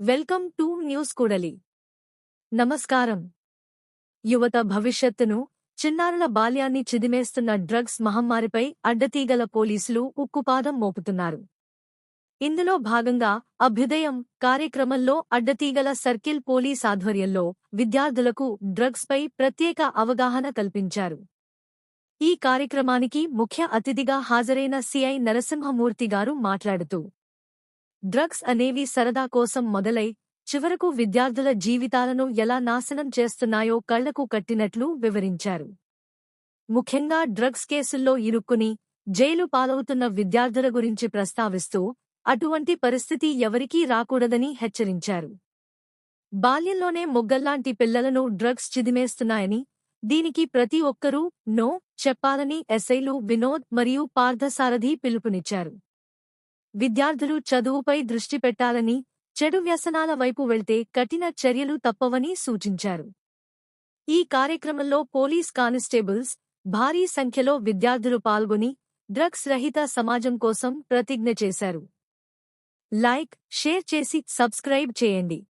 Welcome to news కూడలి. నమస్కారం. యువత భవిష్యత్తును చిన్నారుల బాల్యాన్ని చిదిమేస్తున్న డ్రగ్స్ మహమ్మారిపై అడ్డతీగల పోలీసులు ఉక్కుపాదం మోపుతున్నారు. ఇందులో భాగంగా అభ్యుదయం కార్యక్రమంలో అడ్డతీగల సర్కిల్ పోలీస్ ఆధ్వర్యంలో విద్యార్థులకు డ్రగ్స్పై ప్రత్యేక అవగాహన కల్పించారు. ఈ కార్యక్రమానికి ముఖ్య అతిథిగా హాజరైన సిఐ నరసింహమూర్తి గారు మాట్లాడుతూ డ్రగ్స్ అనేవి సరదా కోసం మొదలై చివరకు విద్యార్థుల జీవితాలను ఎలా నాశనం చేస్తున్నాయో కళ్ళకు కట్టినట్లు వివరించారు. ముఖ్యంగా డ్రగ్స్ కేసుల్లో ఇరుక్కుని జైలు పాలవుతున్న విద్యార్థుల గురించి ప్రస్తావిస్తూ అటువంటి పరిస్థితి ఎవరికీ రాకూడదని హెచ్చరించారు. బాల్యంలోనే మొగ్గల్లాంటి పిల్లలను డ్రగ్స్ చిదిమేస్తున్నాయని దీనికి ప్రతి ఒక్కరూ నో చెప్పాలని ఎస్ఐలు వినోద్ మరియు పార్థసారథి పిలుపునిచ్చారు. విద్యార్థులు చదువుపై దృష్టి పెట్టాలని చెడు వ్యసనాల వైపు వెళ్తే కఠిన చర్యలు తప్పవని సూచించారు. ఈ కార్యక్రమంలో పోలీస్ కానిస్టేబుల్స్ భారీ సంఖ్యలో విద్యార్థులు పాల్గొని డ్రగ్స్ రహిత సమాజం కోసం ప్రతిజ్ఞ చేశారు. లైక్ షేర్ చేసి సబ్స్క్రైబ్ చేయండి.